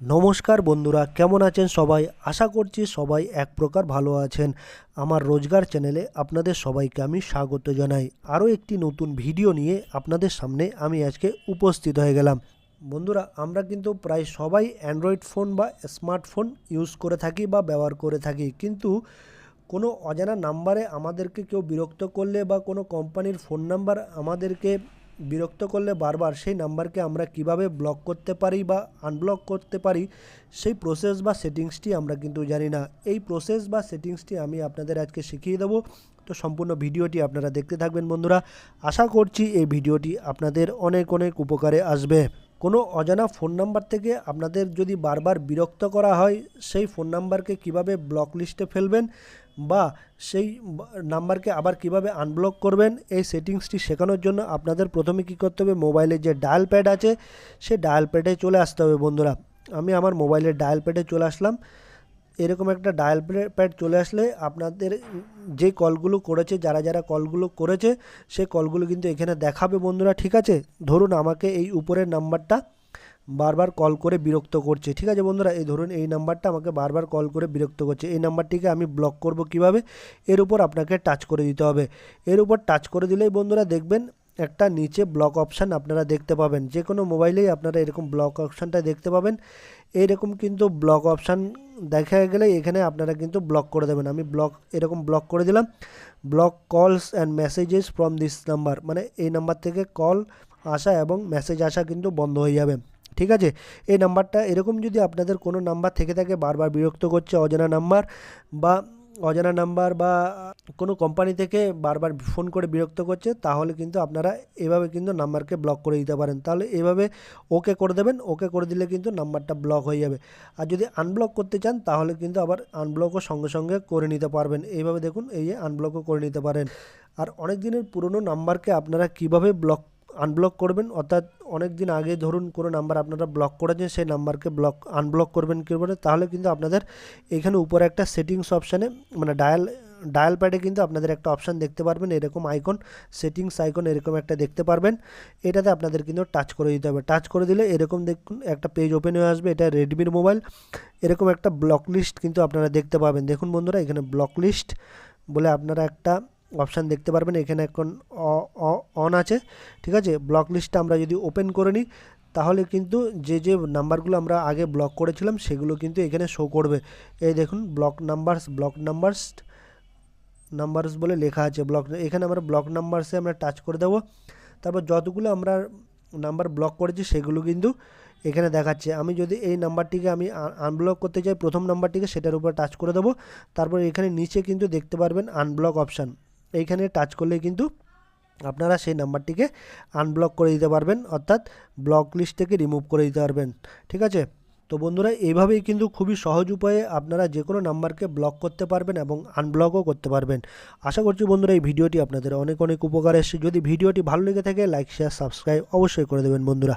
নমস্কার বন্ধুরা, কেমন আছেন সবাই? আশা করছি সবাই এক প্রকার ভালো আছেন। আমার রোজগার চ্যানেলে আপনাদের সবাইকে আমি স্বাগত জানাই। আরও একটি নতুন ভিডিও নিয়ে আপনাদের সামনে আমি আজকে উপস্থিত হয়ে গেলাম। বন্ধুরা, আমরা কিন্তু প্রায় সবাই অ্যান্ড্রয়েড ফোন বা স্মার্টফোন ইউজ করে থাকি বা ব্যবহার করে থাকি। কিন্তু কোনো অজানা নাম্বারে আমাদেরকে কেউ বিরক্ত করলে বা কোনো কোম্পানির ফোন নাম্বার আমাদেরকে বিরক্ত করলে বারবার সেই নাম্বারকে আমরা কীভাবে ব্লক করতে পারি বা আনব্লক করতে পারি, সেই প্রসেস বা সেটিংসটি আমরা কিন্তু জানি না। এই প্রসেস বা সেটিংসটি আমি আপনাদের আজকে শিখিয়ে দেবো। তো সম্পূর্ণ ভিডিওটি আপনারা দেখতে থাকবেন বন্ধুরা। আশা করছি এই ভিডিওটি আপনাদের অনেক অনেক উপকারে আসবে। কোনো অজানা ফোন নাম্বার থেকে আপনাদের যদি বারবার বিরক্ত করা হয়, সেই ফোন নাম্বারকে কীভাবে ব্লক লিস্টে ফেলবেন বা সেই নাম্বারকে আবার কীভাবে আনব্লক করবেন, এই সেটিংসটি শেখানোর জন্য আপনাদের প্রথমে কী করতে হবে মোবাইলে যে ডায়াল প্যাড আছে সে ডায়াল প্যাডে চলে আসতে হবে বন্ধুরা। আমি আমার মোবাইলের ডায়াল প্যাডে চলে আসলাম। এরকম একটা ডায়াল প্যাড চলে আসলে আপনাদের যে কলগুলো করেছে, যারা যারা কলগুলো করেছে, সে কলগুলো কিন্তু এখানে দেখাবে বন্ধুরা, ঠিক আছে? ধরুন আমাকে এই উপরের নাম্বারটা বারবার কল করে বিরক্ত করছে। ঠিক আছে বন্ধুরা, এই ধরুন এই নাম্বারটা আমাকে বারবার কল করে বিরক্ত করছে। এই নাম্বারটিকে আমি ব্লক করব কীভাবে? এর উপর আপনাকে টাচ করে দিতে হবে। এর উপর টাচ করে দিলেই বন্ধুরা দেখবেন একটা নিচে ব্লক অপশান আপনারা দেখতে পাবেন। যে কোনো মোবাইলেই আপনারা এরকম ব্লক অপশানটা দেখতে পাবেন। এইরকম কিন্তু ব্লক অপশান দেখা গেলে এখানে আপনারা কিন্তু ব্লক করে দেবেন। আমি ব্লক এরকম ব্লক করে দিলাম। Block calls and messages from this number মানে এই নাম্বার থেকে কল আসা এবং মেসেজ আসা কিন্তু বন্ধ হয়ে যাবে। ঠিক আছে? এই নাম্বারটা এরকম যদি আপনাদের কোনো নাম্বার থেকে থাকে, বারবার বিরক্ত করছে অজানা নাম্বার বা অজানা নাম্বার বা কোনো কোম্পানি থেকে বারবার ফোন করে বিরক্ত করছে, তাহলে কিন্তু আপনারা এভাবে কিন্তু নাম্বারকে ব্লক করে দিতে পারেন। তাহলে এভাবে ওকে করে দেবেন ওকে করে দিলে কিন্তু নাম্বারটা ব্লক হয়ে যাবে। আর যদি আনব্লক করতে চান, তাহলে কিন্তু আবার আনব্লকও সঙ্গে সঙ্গে করে নিতে পারবেন। এইভাবে দেখুন, এই আনব্লকও করে নিতে পারেন। আর অনেক দিনের পুরনো নাম্বারকে আপনারা কীভাবে ব্লক আনব্লক করবেন, অর্থাৎ অনেক দিন আগে ধরুন কোনো নাম্বার আপনারা ব্লক করেছেন, সেই নাম্বারকে ব্লক আনব্লক করবেন কীভাবে তাহলে কিন্তু আপনাদের এখানে উপরে একটা সেটিংস অপশানে মানে ডায়াল ডায়াল প্যাডে কিন্তু আপনাদের একটা অপশান দেখতে পারবেন, এরকম আইকন সেটিংস আইকন এরকম একটা দেখতে পারবেন, এটাতে আপনাদের কিন্তু টাচ করে দিতে হবে। টাচ করে দিলে এরকম দেখুন, একটা পেজ ওপেন হয়ে আসবে, এটা রেডমির মোবাইল এরকম একটা ব্লক লিস্ট কিন্তু আপনারা দেখতে পাবেন। দেখুন বন্ধুরা, এখানে ব্লক লিস্ট বলে আপনারা একটা অপশান দেখতে পারবেন, এখানে এখন অন আছে, ঠিক আছে? ব্লক লিস্টটা আমরা যদি ওপেন করে নিই, তাহলে কিন্তু যে যে নাম্বারগুলো আমরা আগে ব্লক করেছিলাম, সেগুলো কিন্তু এখানে শো করবে। এই দেখুন, block numbers block numbers numbers বলে লেখা আছে ব্লক, এখানে আমরা ব্লক নাম্বারসে আমরা টাচ করে দেবো। তারপর যতগুলো আমরা নাম্বার ব্লক করেছি, সেগুলো কিন্তু এখানে দেখাচ্ছে। আমি যদি এই নাম্বারটিকে আমি আনব্লক করতে চাই, প্রথম নাম্বারটিকে সেটার উপর টাচ করে দেবো। তারপর এখানে নিচে কিন্তু দেখতে পারবেন আনব্লক অপশান এইখানে টাচ করলে কিন্তু আপনারা সেই নাম্বারটিকে আনব্লক করে দিতে পারবেন, অর্থাৎ ব্লক লিস্ট থেকে রিমুভ করে দিতে পারবেন, ঠিক আছে? তো বন্ধুরা, এইভাবেই কিন্তু খুবই সহজ উপায়ে আপনারা যে কোনো নাম্বারকে ব্লক করতে পারবেন এবং আনব্লকও করতে পারবেন। আশা করছি বন্ধুরা, এই ভিডিওটি আপনাদের অনেক অনেক উপকার এসেছে। যদি ভিডিওটি ভালো লেগে থাকে লাইক শেয়ার সাবস্ক্রাইব অবশ্যই করে দেবেন বন্ধুরা।